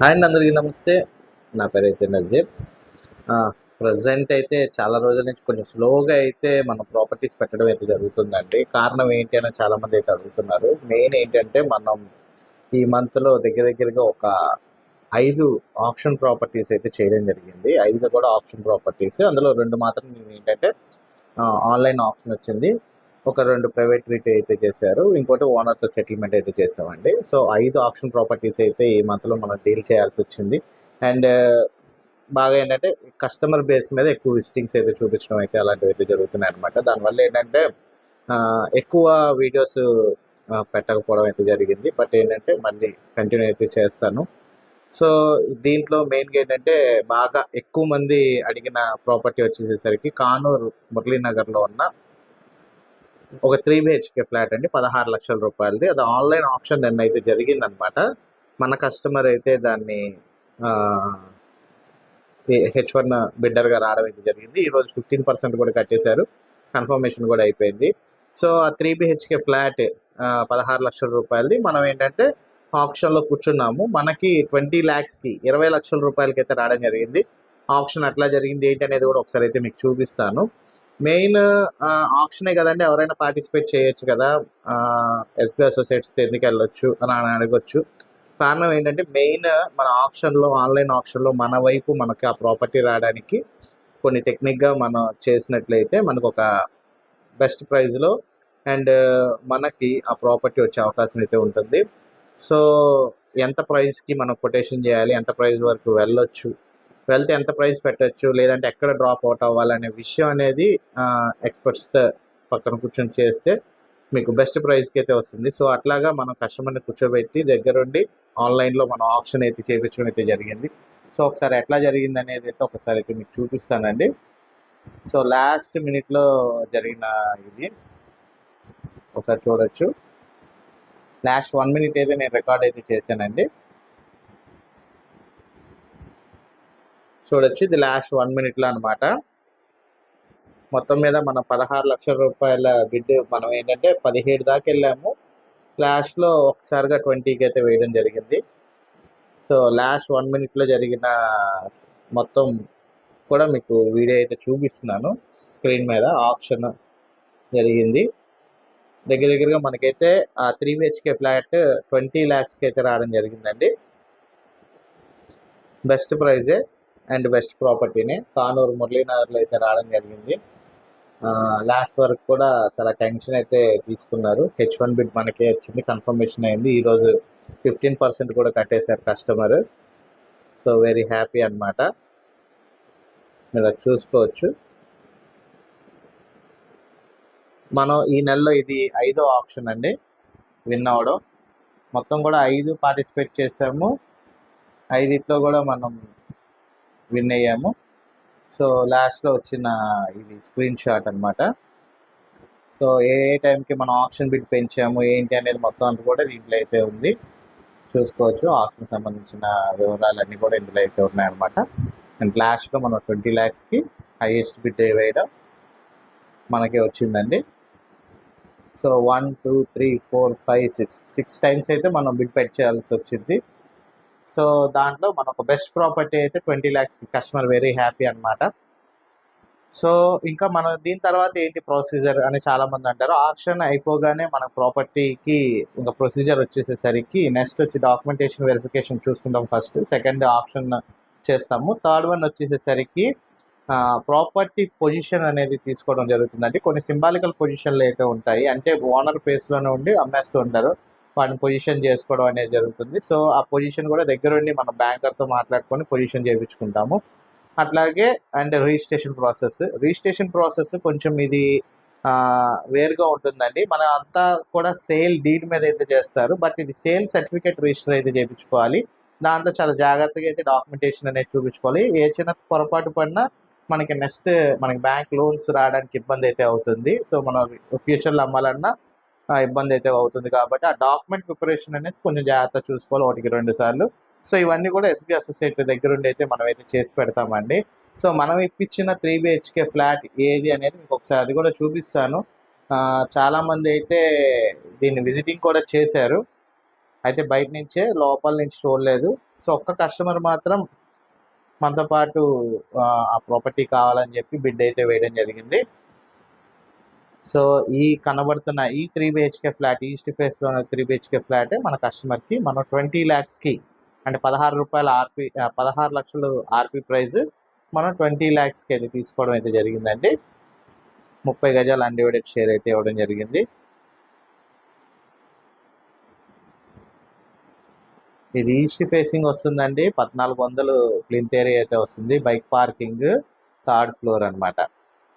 Hi అండి అందరికీ నమస్తే. నా పేరు అయితే నజీర్ ప్రజెంట్ అయితే చాలా రోజుల నుంచి కొంచెం స్లోగా అయితే మన ప్రాపర్టీస్ పెట్టడం అయితే జరుగుతుందండి. కారణం ఏంటి అని చాలా మంది అయితే అడుగుతున్నారు. మెయిన్ ఏంటంటే మనం ఈ మంత్లో దగ్గర దగ్గరగా ఒక ఐదు ఆప్షన్ ప్రాపర్టీస్ అయితే చేయడం జరిగింది. ఐదు కూడా ఆప్షన్ ప్రాపర్టీస్ అందులో రెండు మాత్రం నేను ఏంటంటే ఆన్లైన్ ఆప్షన్ వచ్చింది. ఒక రెండు ప్రైవేట్ రీట్ అయితే చేశారు. ఇంకోటి ఓనర్తో సెటిల్మెంట్ అయితే చేసామండి సో ఐదు ఆప్షన్ ప్రాపర్టీస్ అయితే ఈ మంత్లో మనం డీల్ చేయాల్సి వచ్చింది. అండ్ బాగా ఏంటంటే కస్టమర్ బేస్ మీద ఎక్కువ విజిటింగ్స్ అయితే చూపించడం అయితే అలాంటివి అయితే జరుగుతున్నాయి అనమాట దానివల్ల ఏంటంటే ఎక్కువ వీడియోస్ పెట్టకపోవడం అయితే జరిగింది. బట్ ఏంటంటే మళ్ళీ కంటిన్యూ అయితే చేస్తాను. సో దీంట్లో మెయిన్గా ఏంటంటే బాగా ఎక్కువ మంది అడిగిన ప్రాపర్టీ వచ్చేసేసరికి కానూరు మురళీనగర్లో ఉన్న ఒక త్రీ బిహెచ్కే ఫ్లాట్ అండి పదహారు లక్షల రూపాయలది. అది ఆన్లైన్ ఆప్షన్ నిన్న అయితే జరిగిందనమాట. మన కస్టమర్ అయితే దాన్ని హెచ్ వన్ బిడ్డర్గా రావడం అయితే జరిగింది. ఈరోజు ఫిఫ్టీన్ పర్సెంట్ కూడా కట్టేశారు. కన్ఫర్మేషన్ కూడా అయిపోయింది. సో ఆ త్రీ బిహెచ్కే ఫ్లాట్ పదహారు లక్షల రూపాయలది. మనం ఏంటంటే ఆప్షన్లో కూర్చున్నాము. మనకి ట్వంటీ ల్యాక్స్కి ఇరవై లక్షల రూపాయలకి అయితే రావడం జరిగింది. ఆప్షన్ అట్లా జరిగింది ఏంటి అనేది కూడా ఒకసారి అయితే మీకు చూపిస్తాను. మెయిన్ ఆప్షనే కదండి. ఎవరైనా పార్టిసిపేట్ చేయొచ్చు కదా. ఎస్బీ అసోసియేట్స్ ఎందుకు వెళ్ళొచ్చు అని అని అడగొచ్చు. కారణం ఏంటంటే మెయిన్ మన ఆప్షన్లో ఆన్లైన్ ఆప్షన్లో మన వైపు మనకి ఆ ప్రాపర్టీ రావడానికి కొన్ని టెక్నిక్గా మనం చేసినట్లయితే మనకు ఒక బెస్ట్ ప్రైస్లో అండ్ మనకి ఆ ప్రాపర్టీ వచ్చే అవకాశం అయితే ఉంటుంది. సో ఎంత ప్రైస్కి మనం కొటేషన్ చేయాలి ఎంత ప్రైస్ వరకు వెళ్ళొచ్చు వెళ్తే ఎంత ప్రైస్ పెట్టచ్చు? లేదంటే ఎక్కడ డ్రాప్ అవుట్ అవ్వాలనే విషయం అనేది ఎక్స్పర్ట్స్తో పక్కన కూర్చొని చేస్తే మీకు బెస్ట్ ప్రైస్కి అయితే వస్తుంది. సో అట్లాగా మనం కస్టమర్ని కూర్చోబెట్టి దగ్గరుండి ఆన్లైన్లో మనం ఆప్షన్ అయితే చేయించడం అయితే జరిగింది. సో ఒకసారి ఎట్లా జరిగింది అనేది అయితే ఒకసారి అయితే మీకు చూపిస్తానండి. సో లాస్ట్ మినిట్లో జరిగిన ఇది. ఒకసారి చూడొచ్చు. లాస్ట్ వన్ మినిట్ అయితే నేను రికార్డ్ అయితే చేశానండి. చూడొచ్చు. ఇది లాస్ట్ వన్ మినిట్లో అనమాట మొత్తం మీద మనం పదహారు లక్షల రూపాయల బిడ్ మనం ఏంటంటే పదిహేడు దాకా వెళ్ళాము. లాస్ట్లో ఒకసారిగా ట్వంటీకి అయితే వేయడం జరిగింది. సో లాస్ట్ వన్ మినిట్లో జరిగిన మొత్తం కూడా మీకు వీడియో అయితే చూపిస్తున్నాను. స్క్రీన్ మీద ఆప్షన్ జరిగింది. దగ్గర దగ్గరగా మనకైతే ఆ త్రీ బిహెచ్కే ఫ్లాట్ ట్వంటీ ల్యాక్స్కి అయితే రావడం జరిగిందండి. బెస్ట్ ప్రైజే. అండ్ వెస్ట్ ప్రాపర్టీనే. కానూరు మురళీనగర్లో అయితే రావడం జరిగింది. లాస్ట్ వరకు కూడా చాలా టెన్షన్ అయితే తీసుకున్నారు. హెచ్ వన్ బిడ్ మనకే వచ్చింది కన్ఫర్మేషన్ అయింది. ఈరోజు ఫిఫ్టీన్ పర్సెంట్ కూడా కట్టేశారు కస్టమర్. సో వెరీ హ్యాపీ అన్నమాట. మీరు చూసుకోవచ్చు. మనం ఈ నెలలో ఇది ఐదో ఆప్షన్ అండి. విన్ అవ్వడం మొత్తం కూడా ఐదు పార్టిసిపేట్ చేసాము. ఐదిట్లో కూడా మనం విన్ అయ్యాము. సో లాస్ట్లో వచ్చిన ఇది స్క్రీన్ షాట్ అనమాట సో ఏ ఏ టైంకి మనం ఆప్షన్ బిడ్ పెంచాము ఏంటి అనేది మొత్తం అంతా కూడా దీంట్లో అయితే ఉంది. చూసుకోవచ్చు. ఆప్షన్ సంబంధించిన వివరాలన్నీ కూడా ఇందులో అయితే ఉన్నాయన్నమాట. అండ్ లాస్ట్లో మనం ట్వంటీ ల్యాక్స్కి హైయెస్ట్ బిడ్ వేయడం మనకే వచ్చిందండి. So one two three four five six six times అయితే మనం బిడ్ పెట్ చేయాల్సి వచ్చింది. సో దాంట్లో మనకు బెస్ట్ ప్రాపర్టీ అయితే ట్వంటీ ల్యాక్స్కి కస్టమర్ వెరీ హ్యాపీ అన్నమాట. సో ఇంకా మనం దీని తర్వాత ఏంటి ప్రొసీజర్ అని చాలామంది అంటారు. ఆప్షన్ అయిపోగానే మన ప్రాపర్టీకి ఇంకా ప్రొసీజర్ వచ్చేసేసరికి నెక్స్ట్ వచ్చి డాక్యుమెంటేషన్ వెరిఫికేషన్ చూసుకుంటాం ఫస్ట్. సెకండ్ ఆప్షన్ చేస్తాము. థర్డ్ వన్ వచ్చేసేసరికి ప్రాపర్టీ పొజిషన్ అనేది తీసుకోవడం జరుగుతుందండి. కొన్ని సింబాలికల్ పొజిషన్లు అయితే ఉంటాయి. అంటే ఓనర్ ప్లేస్లోనే ఉండి అమ్మేస్తూ ఉంటారు. వాటిని పొజిషన్ చేసుకోవడం అనేది జరుగుతుంది. సో ఆ పొజిషన్ కూడా దగ్గరుండి మన బ్యాంకర్తో మాట్లాడుకొని పొజిషన్ చేయించుకుంటాము అట్లాగే and registration process. Registration process కొంచెం ఇది వేరుగా ఉంటుందండి. మన అంతా కూడా సేల్ డీడ్ మీద అయితే చేస్తారు. బట్ ఇది సేల్ సర్టిఫికేట్ రిజిస్టర్ అయితే చేయించుకోవాలి దాంట్లో చాలా జాగ్రత్తగా అయితే డాక్యుమెంటేషన్ అనేది చూపించుకోవాలి. ఏ చిన్న పొరపాటు పడినా మనకి నెక్స్ట్ మనకి బ్యాంక్ లోన్స్ రావడానికి ఇబ్బంది అయితే అవుతుంది. సో మనం ఫ్యూచర్లో అమ్మాలన్నా ఇబ్బంది అయితే అవుతుంది కాబట్టి ఆ డాక్యుమెంట్ ప్రిపరేషన్ అనేది కొంచెం జాగ్రత్త చూసుకోవాలి ఒకటికి రెండు సార్లు. సో ఇవన్నీ కూడా ఎస్బీ అసోసియేట్ దగ్గర ఉండి అయితే మనం అయితే చేసి పెడతామండి. సో మనం ఇప్పించిన త్రీ బిహెచ్కే ఫ్లాట్ ఏది అనేది మీకు ఒకసారి అది కూడా చూపిస్తాను. చాలామంది అయితే దీన్ని విజిటింగ్ కూడా చేశారు. అయితే బయట నుంచే లోపల నుంచి చూడలేదు. సో ఒక్క కస్టమర్ మాత్రం మనతో పాటు ఆ, ఆ ప్రాపర్టీ కావాలని చెప్పి బిడ్ అయితే వేయడం జరిగింది. సో ఈ కనబడుతున్న ఈ త్రీ బిహెచ్కే ఫ్లాట్ ఈస్ట్ ఫేస్లో ఉన్న త్రీ బిహెచ్కే ఫ్లాట్ మన కస్టమర్కి మనం ట్వంటీ ల్యాక్స్కి అంటే పదహారు రూపాయల ఆర్పి పదహారు లక్షలు ఆర్పి ప్రైస్ మనం ట్వంటీ ల్యాక్స్కి అయితే తీసుకోవడం అయితే జరిగిందండి. ముప్పై గజాల అన్డివైడెడ్ షేర్ అయితే ఇవ్వడం జరిగింది. ఇది ఈస్ట్ ఫేసింగ్ వస్తుందండి. పద్నాలుగు వందలు ప్లింత్ ఏరియా అయితే వస్తుంది. బైక్ పార్కింగ్ థర్డ్ ఫ్లోర్ అన్నమాట.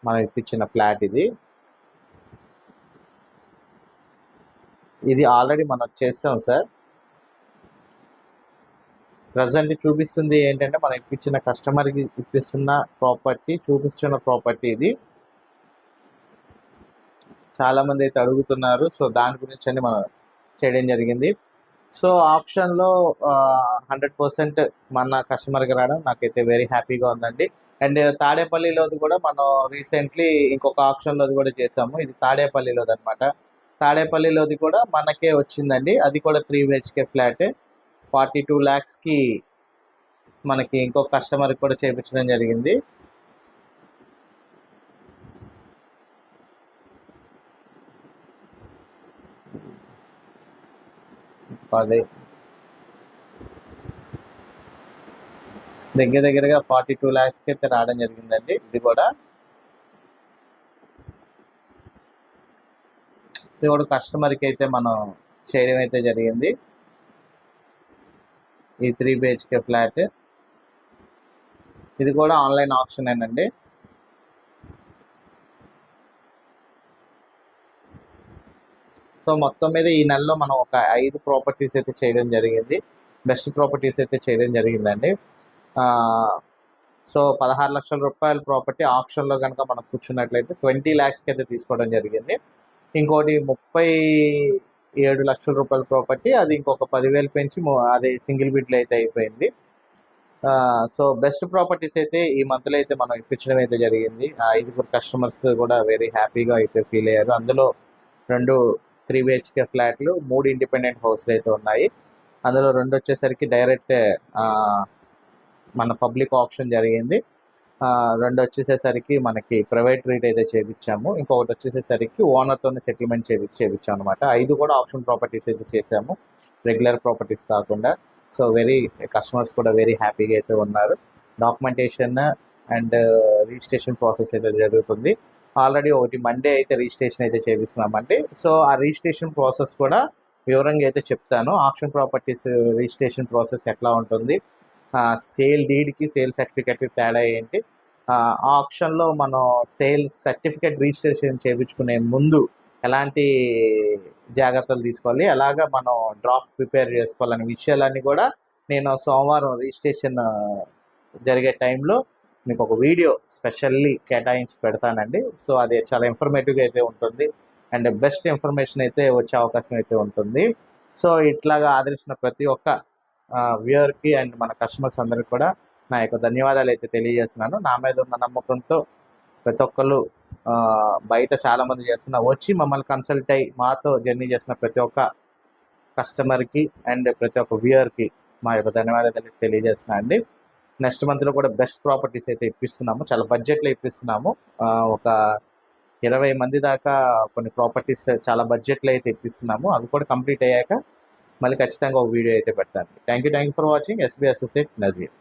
మనం ఇప్పించిన ఫ్లాట్ ఇది. ఇది ఆల్రెడీ మనం చేస్తాం సార్. ప్రజెంట్ చూపిస్తుంది ఏంటంటే మనం ఇప్పించిన కస్టమర్కి ఇప్పిస్తున్న ప్రాపర్టీ చూపిస్తున్న ప్రాపర్టీ ఇది. చాలా మంది అయితే అడుగుతున్నారు. సో దాని గురించి అని మనం చేయడం జరిగింది. సో ఆప్షన్లో హండ్రెడ్ పర్సెంట్ మన కస్టమర్కి రావడం నాకైతే వెరీ హ్యాపీగా ఉందండి. అండ్ తాడేపల్లిలోది కూడా మనం రీసెంట్లీ ఇంకొక ఆప్షన్లోది కూడా చేసాము. ఇది తాడేపల్లిలోది అనమాట తాడేపల్లిలోది కూడా మనకే వచ్చిందండి. అది కూడా three BHK flat forty two ల్యాక్స్కి మనకి ఇంకో కస్టమర్కి కూడా చేయించడం జరిగింది. అదే. దగ్గర దగ్గరగా ఫార్టీ టూ ల్యాక్స్కి అయితే రావడం జరిగిందండి. ఇది కూడా ఇది కూడా కస్టమర్కి అయితే మనం చేయడం అయితే జరిగింది. ఈ త్రీ బిహెచ్కే ఫ్లాట్. ఇది కూడా ఆన్లైన్ ఆప్షన్ ఏనండి సో మొత్తం మీద ఈ నెలలో మనం ఒక ఐదు ప్రాపర్టీస్ అయితే చేయడం జరిగింది. బెస్ట్ ప్రాపర్టీస్ అయితే చేయడం జరిగిందండి. సో పదహారు లక్షల రూపాయల ప్రాపర్టీ ఆప్షన్లో కనుక మనం కూర్చున్నట్లయితే ట్వంటీ ల్యాక్స్కి అయితే తీసుకోవడం జరిగింది. ఇంకోటి ముప్పై ఏడు లక్షల రూపాయల ప్రాపర్టీ అది ఇంకొక పదివేలు పెంచి అది సింగిల్ బిడ్లు అయితే అయిపోయింది. సో బెస్ట్ ప్రాపర్టీస్ అయితే ఈ మంత్లో అయితే మనం ఇప్పించడం అయితే జరిగింది. ఐదుగురు కస్టమర్స్ కూడా వెరీ హ్యాపీగా అయితే ఫీల్ అయ్యారు. అందులో రెండు త్రీ బిహెచ్కే ఫ్లాట్లు మూడు ఇండిపెండెంట్ హౌస్లు అయితే ఉన్నాయి. అందులో రెండు వచ్చేసరికి డైరెక్ట్ మన పబ్లిక్ ఆప్షన్ జరిగింది. రెండు వచ్చేసేసరికి మనకి ప్రైవేట్ రీట్ అయితే చేపించాము ఇంకొకటి వచ్చేసేసరికి ఓనర్తోనే సెటిల్మెంట్ చేపి చేయించాం అనమాట ఐదు కూడా ఆప్షన్ ప్రాపర్టీస్ అయితే చేసాము రెగ్యులర్ ప్రాపర్టీస్ కాకుండా. సో వెరీ కస్టమర్స్ కూడా వెరీ హ్యాపీగా అయితే ఉన్నారు. డాక్యుమెంటేషన్ అండ్ రిజిస్ట్రేషన్ ప్రాసెస్ అయితే జరుగుతుంది. ఆల్రెడీ ఒకటి మండే అయితే రిజిస్ట్రేషన్ అయితే చేపిస్తున్నామండి. సో ఆ రిజిస్ట్రేషన్ ప్రాసెస్ కూడా వివరంగా అయితే చెప్తాను. ఆప్షన్ ప్రాపర్టీస్ రిజిస్ట్రేషన్ ప్రాసెస్ ఎట్లా ఉంటుంది? సేల్ డీడ్కి సేల్ సర్టిఫికేట్కి తేడా ఏంటి? ఆప్షన్లో మనం సేల్ సర్టిఫికేట్ రిజిస్ట్రేషన్ చేయించుకునే ముందు ఎలాంటి జాగ్రత్తలు తీసుకోవాలి? ఎలాగ మనం డ్రాఫ్ట్ ప్రిపేర్ చేసుకోవాలనే విషయాలన్నీ కూడా నేను సోమవారం రిజిస్ట్రేషన్ జరిగే టైంలో మీకు ఒక వీడియో స్పెషల్లీ కేటాయించి పెడతానండి. సో అది చాలా ఇన్ఫర్మేటివ్గా అయితే ఉంటుంది. అండ్ బెస్ట్ ఇన్ఫర్మేషన్ అయితే వచ్చే అవకాశం అయితే ఉంటుంది. సో ఇట్లాగా ఆదరించిన ప్రతి ఒక్క వ్యూయర్కి అండ్ మన కస్టమర్స్ అందరికి కూడా నా యొక్క ధన్యవాదాలు అయితే తెలియజేస్తున్నాను. నా మీద ఉన్న నమ్మకంతో ప్రతి ఒక్కరు బయట చాలామంది చేస్తున్న వచ్చి మమ్మల్ని కన్సల్ట్ అయ్యి మాతో జర్నీ చేసిన ప్రతి ఒక్క కస్టమర్కి అండ్ ప్రతి ఒక్క వ్యూయర్కి మా యొక్క ధన్యవాదాలు అయితే తెలియజేస్తున్నా అండి. నెక్స్ట్ మంత్లో కూడా బెస్ట్ ప్రాపర్టీస్ అయితే ఇప్పిస్తున్నాము. చాలా బడ్జెట్లో ఇప్పిస్తున్నాము. ఒక ఇరవై మంది దాకా కొన్ని ప్రాపర్టీస్ చాలా బడ్జెట్లో అయితే ఇప్పిస్తున్నాము. అవి కూడా కంప్లీట్ అయ్యాక మళ్ళీ ఖచ్చితంగా ఒక వీడియో అయితే పెడతాను. Thank you thank you for watching SB associate Nazir